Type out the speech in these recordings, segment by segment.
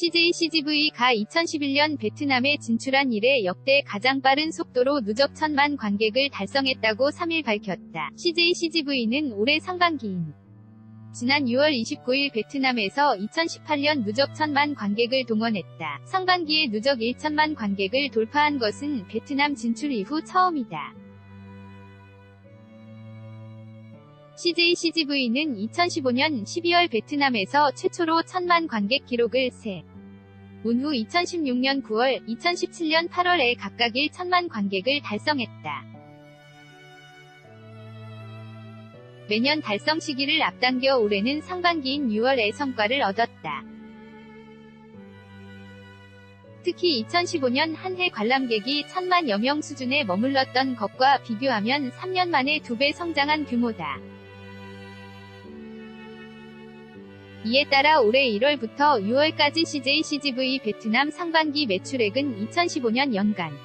CJ CGV가 2011년 베트남에 진출한 이래 역대 가장 빠른 속도로 누적 천만 관객을 달성했다고 3일 밝혔다. CJ CGV는 올해 상반기인 지난 6월 29일 베트남에서 2018년 누적 천만 관객을 동원했다. 상반기에 누적 1천만 관객을 돌파한 것은 베트남 진출 이후 처음이다. CJ CGV는 2015년 12월 베트남에서 최초로 천만 관객 기록을 세. 운후 2016년 9월, 2017년 8월에 각각 1천만 관객을 달성했다. 매년 달성 시기를 앞당겨 올해는 상반기인 6월에 성과를 얻었다. 특히 2015년 한 해 관람객이 천만여 명 수준에 머물렀던 것과 비교하면 3년 만에 두 배 성장한 규모다. 이에 따라 올해 1월부터 6월까지 CJ CGV 베트남 상반기 매출액은 2015년 연간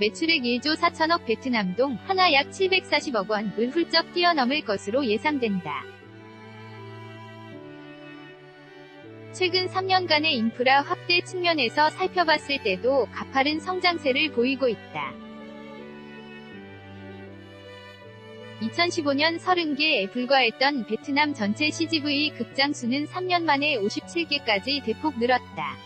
매출액 1조 4천억 베트남 동 하나 약 740억 원을 훌쩍 뛰어넘을 것으로 예상된다. 최근 3년간의 인프라 확대 측면에서 살펴봤을 때도 가파른 성장세를 보이고 있다. 2015년 30개에 불과했던 베트남 전체 CGV 극장 수는 3년 만에 57개까지 대폭 늘었다.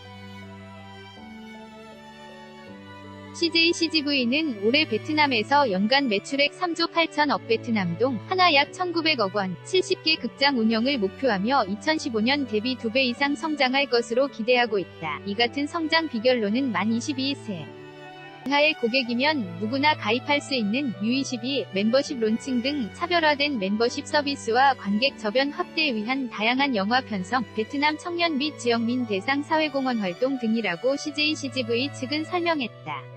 CJ CGV는 올해 베트남에서 연간 매출액 3조 8천억 베트남 동 하나 약 1,900억 원, 70개 극장 운영을 목표하며 2015년 대비 2배 이상 성장할 것으로 기대하고 있다. 이 같은 성장 비결로는 만 22세 이 하의 고객이면 누구나 가입할 수 있는 U22 멤버십 론칭 등 차별화된 멤버십 서비스와 관객 저변 확대에 위한 다양한 영화 편성, 베트남 청년 및 지역민 대상 사회공헌 활동 등이라고 CJ CGV 측은 설명했다.